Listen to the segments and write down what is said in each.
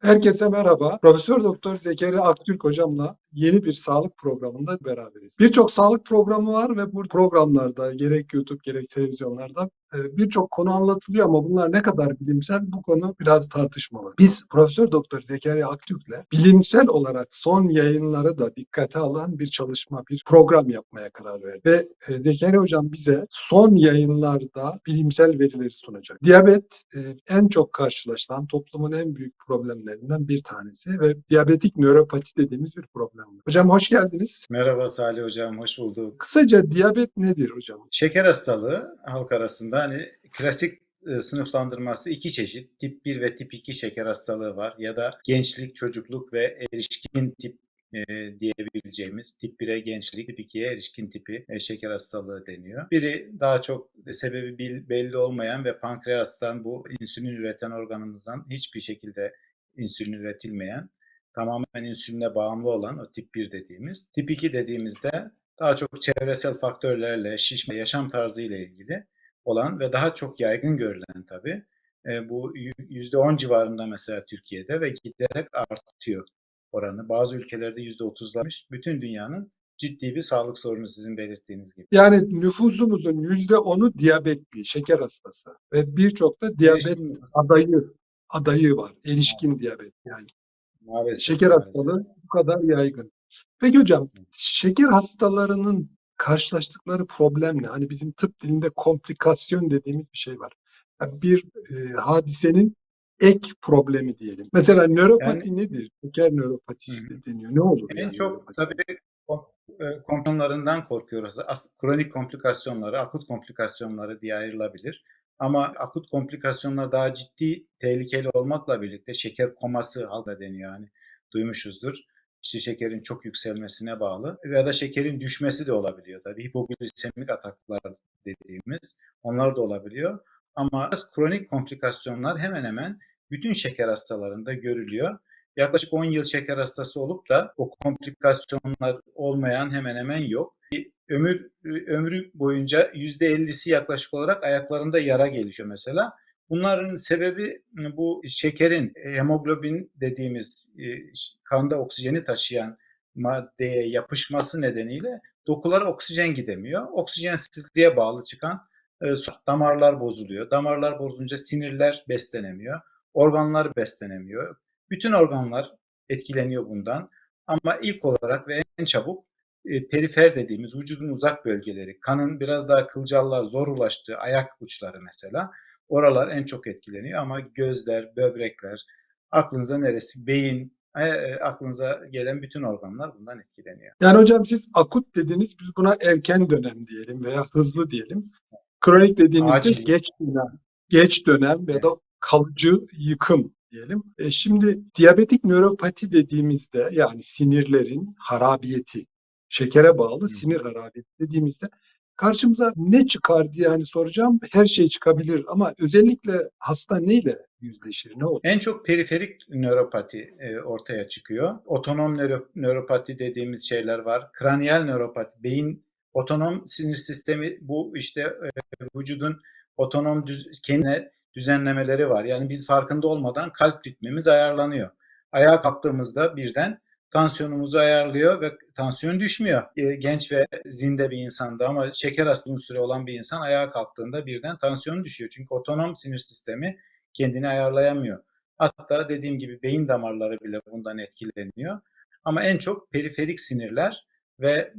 Herkese merhaba. Profesör Doktor Zekeriya Aktürk hocamla yeni bir sağlık programında beraberiz. Birçok sağlık programı var ve bu programlarda gerek YouTube gerek televizyonlarda birçok konu anlatılıyor ama bunlar ne kadar bilimsel bu konu biraz tartışmalı. Biz Profesör Doktor Zekeriya Aktürk'le bilimsel olarak son yayınları da dikkate alan bir çalışma, bir program yapmaya karar verdik. Ve e, Zekeriya hocam bize son yayınlarda bilimsel verileri sunacak. Diyabet e, en çok karşılaşılan toplumun en büyük problemlerinden bir tanesi ve diyabetik nöropati dediğimiz bir problem. Hocam hoş geldiniz. Merhaba Salih Hocam, hoş bulduk. Kısaca diyabet nedir hocam? Şeker hastalığı halk arasında hani klasik e, sınıflandırması iki çeşit. Tip 1 ve tip 2 şeker hastalığı var ya da gençlik, çocukluk ve erişkin tip e, diyebileceğimiz tip 1'e gençlik, tip 2'ye erişkin tipi e, şeker hastalığı deniyor. Biri daha çok sebebi belli olmayan ve pankreastan bu insülin üreten organımızdan hiçbir şekilde insülin üretilmeyen, tamamen insüline bağımlı olan o tip 1 dediğimiz. Tip 2 dediğimizde daha çok çevresel faktörlerle, şişme, yaşam tarzı ile ilgili olan ve daha çok yaygın görülen tabii. E, bu y- %10 civarında mesela Türkiye'de ve giderek artıyor oranı. Bazı ülkelerde %30'lamış. Bütün dünyanın ciddi bir sağlık sorunu sizin belirttiğiniz gibi. Yani nüfusumuzun yüzde onu diyabetli, şeker hastası ve birçok da diyabet Erişkin adayı adayı var. Erişkin diyabet yani. maalesef, Şeker maalesef. hastalığı bu kadar yaygın. Peki hocam şeker hastalarının karşılaştıkları problem ne? Hani bizim tıp dilinde komplikasyon dediğimiz bir şey var. Yani bir e, hadisenin ek problemi diyelim. Mesela nöropati nedir? Şeker nöropatisi Hı hı. de deniyor. Ne olur En yani çok nöropati? tabii kom- e, komplikasyonlarından korkuyoruz. As- kronik komplikasyonları, akut komplikasyonları diye ayrılabilir. Ama akut komplikasyonlar daha ciddi, tehlikeli olmakla birlikte şeker koması halde deniyor. Yani duymuşuzdur. İşte şekerin çok yükselmesine bağlı ya da şekerin düşmesi de olabiliyor tabii. Hipoglisemik ataklar dediğimiz onlar da olabiliyor. Ama kronik komplikasyonlar hemen hemen bütün şeker hastalarında görülüyor yaklaşık 10 yıl şeker hastası olup da o komplikasyonlar olmayan hemen hemen yok. Ömür ömrü boyunca %50'si yaklaşık olarak ayaklarında yara gelişiyor mesela. Bunların sebebi bu şekerin hemoglobin dediğimiz e, kanda oksijeni taşıyan maddeye yapışması nedeniyle dokulara oksijen gidemiyor. Oksijensizliğe bağlı çıkan e, damarlar bozuluyor. Damarlar bozulunca sinirler beslenemiyor. Organlar beslenemiyor. Bütün organlar etkileniyor bundan. Ama ilk olarak ve en çabuk e, perifer dediğimiz vücudun uzak bölgeleri, kanın biraz daha kılcallar zor ulaştığı ayak uçları mesela, oralar en çok etkileniyor ama gözler, böbrekler, aklınıza neresi, beyin, e, e, aklınıza gelen bütün organlar bundan etkileniyor. Yani hocam siz akut dediniz biz buna erken dönem diyelim veya hızlı diyelim. Kronik dediğimizde Acil. geç dönem, geç dönem ya da kalıcı yıkım diyelim. E şimdi diyabetik nöropati dediğimizde yani sinirlerin harabiyeti, şekere bağlı Hı. sinir harabiyeti dediğimizde karşımıza ne çıkar diye hani soracağım. Her şey çıkabilir ama özellikle hasta neyle yüzleşir? Ne olur? En çok periferik nöropati e, ortaya çıkıyor. Otonom nöro- nöropati dediğimiz şeyler var. Kraniyal nöropati, beyin otonom sinir sistemi bu işte e, vücudun otonom düz, kendine düzenlemeleri var. Yani biz farkında olmadan kalp ritmimiz ayarlanıyor. Ayağa kalktığımızda birden tansiyonumuzu ayarlıyor ve tansiyon düşmüyor. E, genç ve zinde bir insanda ama şeker hastalığı süre olan bir insan ayağa kalktığında birden tansiyonu düşüyor. Çünkü otonom sinir sistemi kendini ayarlayamıyor. Hatta dediğim gibi beyin damarları bile bundan etkileniyor. Ama en çok periferik sinirler ve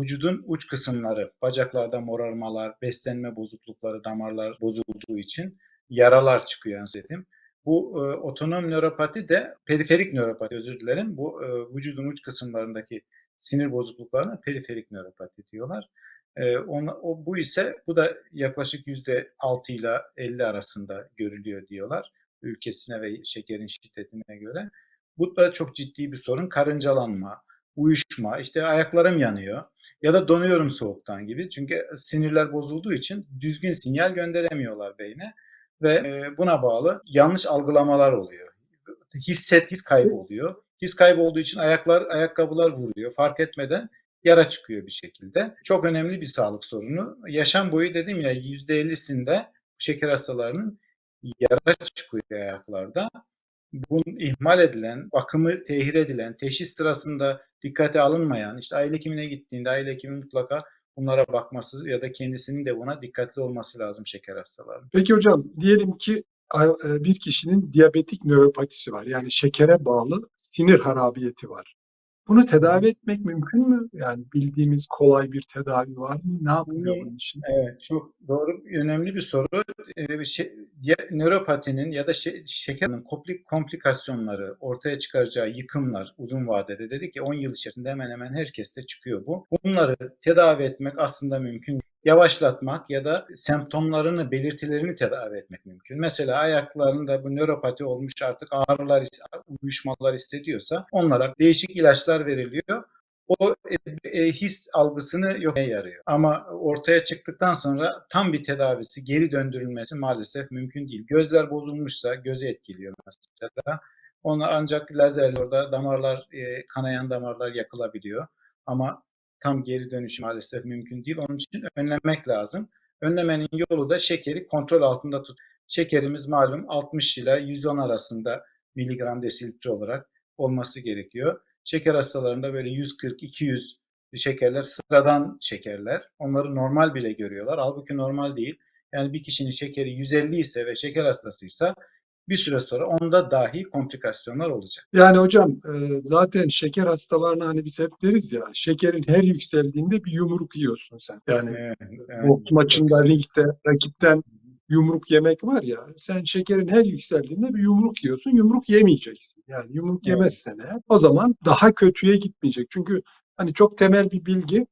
vücudun uç kısımları, bacaklarda morarmalar, beslenme bozuklukları, damarlar bozulduğu için yaralar çıkıyor dedim. Bu e, otonom nöropati de periferik nöropati özür dilerim. Bu e, vücudun uç kısımlarındaki sinir bozukluklarına periferik nöropati diyorlar. E, ona, o, bu ise bu da yaklaşık yüzde 6 ile 50 arasında görülüyor diyorlar ülkesine ve şekerin şiddetine göre. Bu da çok ciddi bir sorun. Karıncalanma, uyuşma, işte ayaklarım yanıyor ya da donuyorum soğuktan gibi. Çünkü sinirler bozulduğu için düzgün sinyal gönderemiyorlar beyne ve buna bağlı yanlış algılamalar oluyor. Hisset, his kaybı oluyor. His kaybı olduğu için ayaklar, ayakkabılar vuruyor. Fark etmeden yara çıkıyor bir şekilde. Çok önemli bir sağlık sorunu. Yaşam boyu dedim ya %50'sinde bu şeker hastalarının yara çıkıyor ayaklarda bunun ihmal edilen, bakımı tehir edilen, teşhis sırasında dikkate alınmayan, işte aile hekimine gittiğinde aile hekimi mutlaka bunlara bakması ya da kendisinin de buna dikkatli olması lazım şeker hastalarının. Peki hocam diyelim ki e, bir kişinin diyabetik nöropatisi var. Yani şekere bağlı sinir harabiyeti var. Bunu tedavi etmek mümkün mü? Yani bildiğimiz kolay bir tedavi var mı? Ne yapılıyor bunun için? Evet, çok doğru, önemli bir soru. Ee, şey, ya, nöropatinin ya da şe- şekerin komplik komplikasyonları, ortaya çıkaracağı yıkımlar uzun vadede dedi ki 10 yıl içerisinde hemen hemen herkeste çıkıyor bu. Bunları tedavi etmek aslında mümkün. Yavaşlatmak ya da semptomlarını, belirtilerini tedavi etmek mümkün. Mesela ayaklarında bu nöropati olmuş artık ağrılar, uyuşmalar hissediyorsa onlara değişik ilaçlar veriliyor o e, e, his algısını yok yarıyor. Ama ortaya çıktıktan sonra tam bir tedavisi, geri döndürülmesi maalesef mümkün değil. Gözler bozulmuşsa gözü etkiliyor mesela. Ona ancak lazerle orada damarlar, e, kanayan damarlar yakılabiliyor. Ama tam geri dönüş maalesef mümkün değil. Onun için önlemek lazım. Önlemenin yolu da şekeri kontrol altında tut. Şekerimiz malum 60 ile 110 arasında miligram desilitre olarak olması gerekiyor. Şeker hastalarında böyle 140-200 şekerler sıradan şekerler. Onları normal bile görüyorlar. Halbuki normal değil. Yani bir kişinin şekeri 150 ise ve şeker hastasıysa bir süre sonra onda dahi komplikasyonlar olacak. Yani hocam e, zaten şeker hastalarına hani biz hep deriz ya şekerin her yükseldiğinde bir yumruk yiyorsun sen. Yani Evet, evet. boks maçında ringde rakipten yumruk yemek var ya sen şekerin her yükseldiğinde bir yumruk yiyorsun yumruk yemeyeceksin. Yani yumruk Evet. yemezsen eğer o zaman daha kötüye gitmeyecek. Çünkü hani çok temel bir bilgi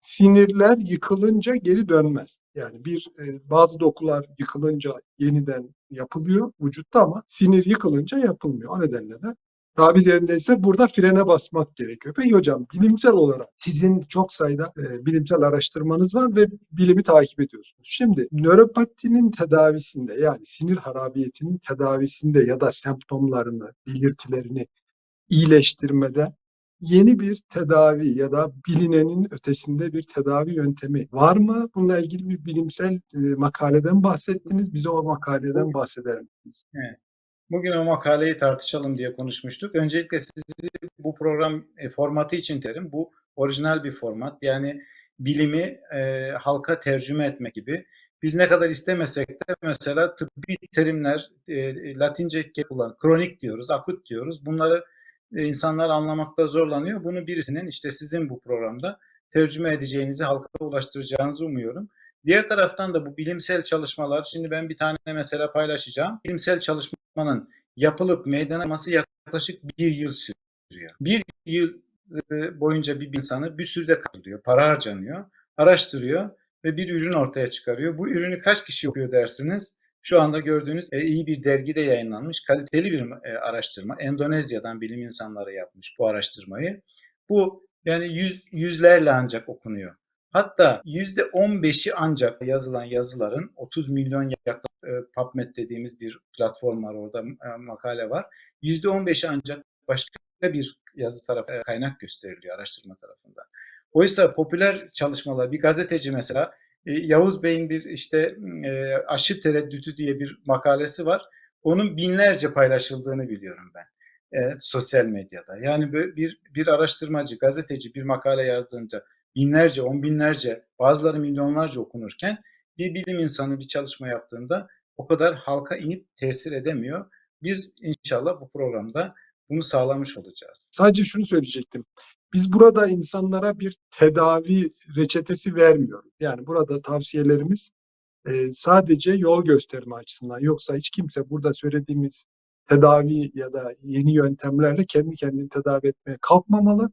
sinirler yıkılınca geri dönmez. Yani bir e, bazı dokular yıkılınca yeniden yapılıyor vücutta ama sinir yıkılınca yapılmıyor. O nedenle de tabir yerindeyse burada frene basmak gerekiyor. Peki hocam bilimsel olarak sizin çok sayıda e, bilimsel araştırmanız var ve bilimi takip ediyorsunuz. Şimdi nöropatinin tedavisinde yani sinir harabiyetinin tedavisinde ya da semptomlarını, belirtilerini iyileştirmede yeni bir tedavi ya da bilinenin ötesinde bir tedavi yöntemi var mı? Bununla ilgili bir bilimsel e, makaleden bahsettiniz. Bize o makaleden bahseder misiniz? Bugün o makaleyi tartışalım diye konuşmuştuk. Öncelikle sizi bu program e, formatı için derim. Bu orijinal bir format. Yani bilimi e, halka tercüme etmek gibi. Biz ne kadar istemesek de mesela tıbbi terimler e, Latince kullan, kronik diyoruz, akut diyoruz. Bunları e, insanlar anlamakta zorlanıyor. Bunu birisinin işte sizin bu programda tercüme edeceğinizi, halka ulaştıracağınızı umuyorum. Diğer taraftan da bu bilimsel çalışmalar, şimdi ben bir tane mesela paylaşacağım. Bilimsel çalışmanın yapılıp meydana çıkması yaklaşık bir yıl sürüyor. Bir yıl e, boyunca bir insanı bir sürü de kalıyor, para harcanıyor, araştırıyor ve bir ürün ortaya çıkarıyor. Bu ürünü kaç kişi okuyor dersiniz? Şu anda gördüğünüz e, iyi bir dergide yayınlanmış kaliteli bir e, araştırma. Endonezya'dan bilim insanları yapmış bu araştırmayı. Bu yani yüz, yüzlerle ancak okunuyor. Hatta %15'i ancak yazılan yazıların 30 milyon yaklaşık e, PubMed dediğimiz bir platform var orada e, makale var. %15'i ancak başka bir yazı tarafı e, kaynak gösteriliyor araştırma tarafından. Oysa popüler çalışmalar bir gazeteci mesela Yavuz Bey'in bir işte e, aşı tereddütü diye bir makalesi var. Onun binlerce paylaşıldığını biliyorum ben e, sosyal medyada. Yani bir bir araştırmacı, gazeteci bir makale yazdığında binlerce, on binlerce, bazıları milyonlarca okunurken bir bilim insanı bir çalışma yaptığında o kadar halka inip tesir edemiyor. Biz inşallah bu programda bunu sağlamış olacağız. Sadece şunu söyleyecektim. Biz burada insanlara bir tedavi reçetesi vermiyoruz. Yani burada tavsiyelerimiz e, sadece yol gösterme açısından. Yoksa hiç kimse burada söylediğimiz tedavi ya da yeni yöntemlerle kendi kendini tedavi etmeye kalkmamalı.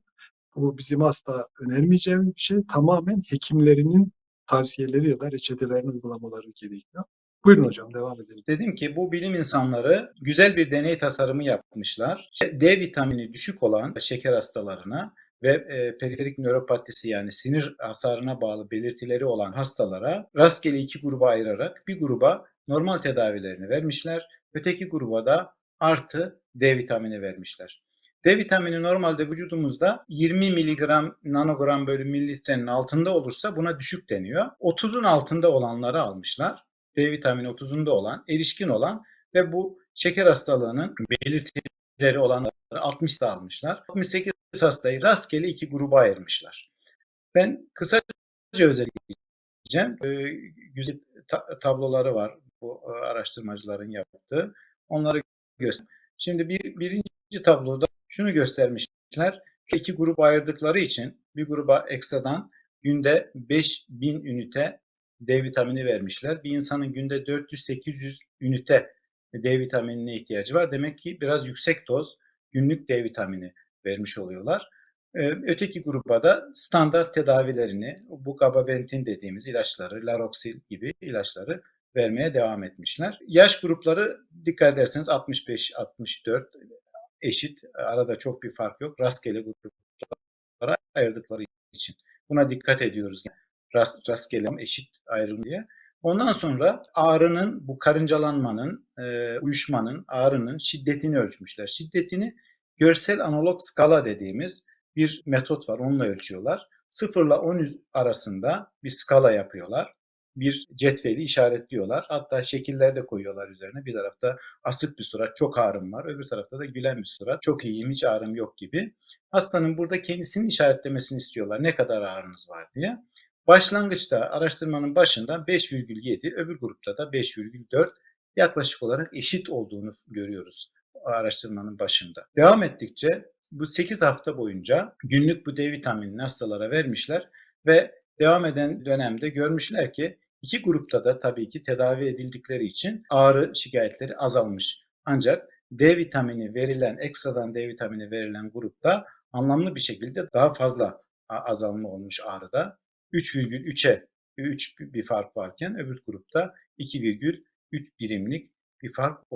Bu bizim asla önermeyeceğimiz bir şey. Tamamen hekimlerinin tavsiyeleri ya da reçetelerini uygulamaları gerekiyor. Buyurun hocam devam edelim. Dedim ki bu bilim insanları güzel bir deney tasarımı yapmışlar. D vitamini düşük olan şeker hastalarına ve e, periferik nöropatisi yani sinir hasarına bağlı belirtileri olan hastalara rastgele iki gruba ayırarak bir gruba normal tedavilerini vermişler. Öteki gruba da artı D vitamini vermişler. D vitamini normalde vücudumuzda 20 miligram nanogram bölü mililitrenin altında olursa buna düşük deniyor. 30'un altında olanları almışlar. D vitamini 30'unda olan, erişkin olan ve bu şeker hastalığının belirtileri olanları 60 da almışlar. 68 hastayı rastgele iki gruba ayırmışlar. Ben kısaca özetleyeceğim. Ee, güzel ta- tabloları var bu e, araştırmacıların yaptığı. Onları göster. Şimdi bir, birinci tabloda şunu göstermişler. İki grup ayırdıkları için bir gruba ekstradan günde 5000 ünite D vitamini vermişler. Bir insanın günde 400-800 ünite D vitaminine ihtiyacı var. Demek ki biraz yüksek doz günlük D vitamini vermiş oluyorlar. Öteki gruba da standart tedavilerini, bu gabapentin dediğimiz ilaçları, Laroxil gibi ilaçları vermeye devam etmişler. Yaş grupları dikkat ederseniz 65-64 eşit. Arada çok bir fark yok. Rastgele gruplara ayırdıkları için. Buna dikkat ediyoruz. Rast, rastgele eşit ayrım diye. Ondan sonra ağrının, bu karıncalanmanın, uyuşmanın, ağrının şiddetini ölçmüşler. Şiddetini görsel analog skala dediğimiz bir metot var. Onunla ölçüyorlar. 0 ile 10 arasında bir skala yapıyorlar. Bir cetveli işaretliyorlar. Hatta şekiller de koyuyorlar üzerine. Bir tarafta asık bir surat, çok ağrım var. Öbür tarafta da gülen bir surat, çok iyiyim, hiç ağrım yok gibi. Hastanın burada kendisinin işaretlemesini istiyorlar. Ne kadar ağrınız var diye. Başlangıçta araştırmanın başında 5,7, öbür grupta da 5,4 yaklaşık olarak eşit olduğunu görüyoruz araştırmanın başında. Devam ettikçe bu 8 hafta boyunca günlük bu D vitaminini hastalara vermişler ve devam eden dönemde görmüşler ki iki grupta da tabii ki tedavi edildikleri için ağrı şikayetleri azalmış. Ancak D vitamini verilen, ekstradan D vitamini verilen grupta anlamlı bir şekilde daha fazla azalma olmuş ağrıda. 3,3'e 3 bir fark varken öbür grupta 2,3 birimlik bir fark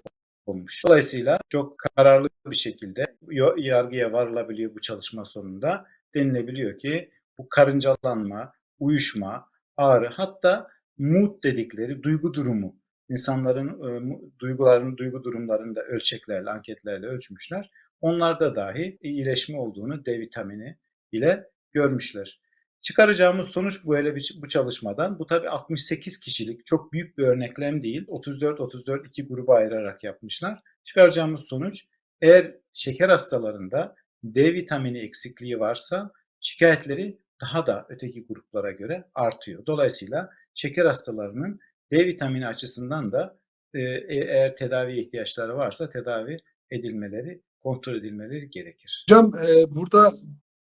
olmuş. Dolayısıyla çok kararlı bir şekilde yargıya varılabiliyor bu çalışma sonunda. Denilebiliyor ki bu karıncalanma, uyuşma, ağrı hatta mood dedikleri duygu durumu insanların e, duygularını, duygu durumlarını da ölçeklerle, anketlerle ölçmüşler. Onlarda dahi iyileşme olduğunu D vitamini ile görmüşler. Çıkaracağımız sonuç böyle bir bu çalışmadan. Bu tabi 68 kişilik çok büyük bir örneklem değil. 34-34 iki gruba ayırarak yapmışlar. Çıkaracağımız sonuç eğer şeker hastalarında D vitamini eksikliği varsa şikayetleri daha da öteki gruplara göre artıyor. Dolayısıyla şeker hastalarının D vitamini açısından da e, eğer tedavi ihtiyaçları varsa tedavi edilmeleri, kontrol edilmeleri gerekir. Hocam e, burada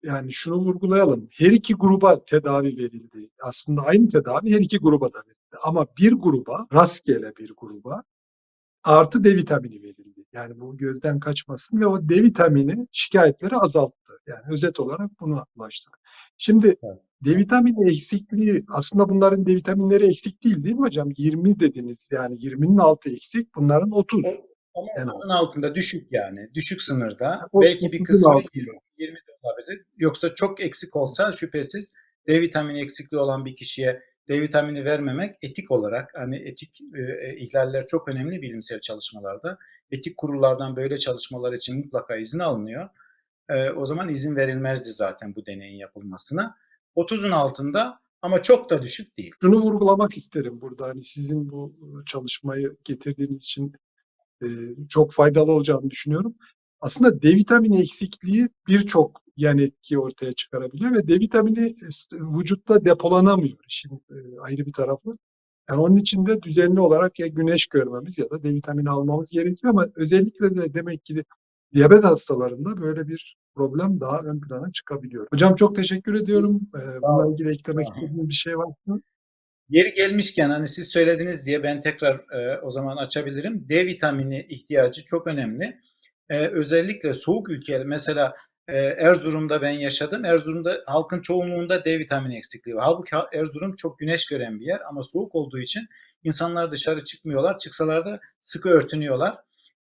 yani şunu vurgulayalım. Her iki gruba tedavi verildi. Aslında aynı tedavi her iki gruba da verildi. Ama bir gruba, rastgele bir gruba artı D vitamini verildi. Yani bu gözden kaçmasın ve o D vitamini şikayetleri azalttı. Yani özet olarak buna ulaştık. Şimdi Evet. D vitamini eksikliği aslında bunların D vitaminleri eksik değil değil mi hocam? 20 dediniz yani 20'nin altı eksik bunların 30. Ama En 30'un altında düşük yani. Düşük sınırda. O Belki bir 30'un kısmı altında. 20, 20 de olabilir. Yoksa çok eksik olsa şüphesiz D vitamini eksikliği olan bir kişiye D vitamini vermemek etik olarak hani etik e, ihlaller çok önemli bilimsel çalışmalarda. Etik kurullardan böyle çalışmalar için mutlaka izin alınıyor. E, o zaman izin verilmezdi zaten bu deneyin yapılmasına. 30'un altında ama çok da düşük değil. Şunu vurgulamak isterim burada hani sizin bu çalışmayı getirdiğiniz için e, çok faydalı olacağını düşünüyorum. Aslında D vitamini eksikliği birçok yan etki ortaya çıkarabiliyor ve D vitamini vücutta depolanamıyor. Şimdi e, ayrı bir tarafı. Yani onun için de düzenli olarak ya güneş görmemiz ya da D vitamini almamız gerekiyor ama özellikle de demek ki diyabet hastalarında böyle bir problem daha ön plana çıkabiliyor. Hocam çok teşekkür ediyorum. Bununla ilgili eklemek istediğiniz bir şey var mı? Yeri gelmişken hani siz söylediniz diye ben tekrar e, o zaman açabilirim. D vitamini ihtiyacı çok önemli. E, özellikle soğuk ülkeler mesela e, Erzurum'da ben yaşadım. Erzurum'da halkın çoğunluğunda D vitamini eksikliği var. Halbuki ha- Erzurum çok güneş gören bir yer ama soğuk olduğu için insanlar dışarı çıkmıyorlar. Çıksalar da sıkı örtünüyorlar.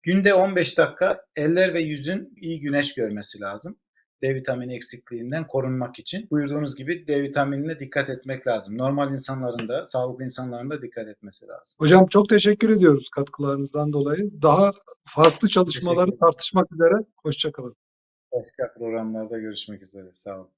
Günde 15 dakika eller ve yüzün iyi güneş görmesi lazım. D vitamini eksikliğinden korunmak için. Buyurduğunuz gibi D vitaminine dikkat etmek lazım. Normal insanların da, sağlıklı insanların da dikkat etmesi lazım. Hocam çok teşekkür ediyoruz katkılarınızdan dolayı. Daha farklı çalışmaları tartışmak üzere. Hoşçakalın. Başka programlarda görüşmek üzere. Sağ olun.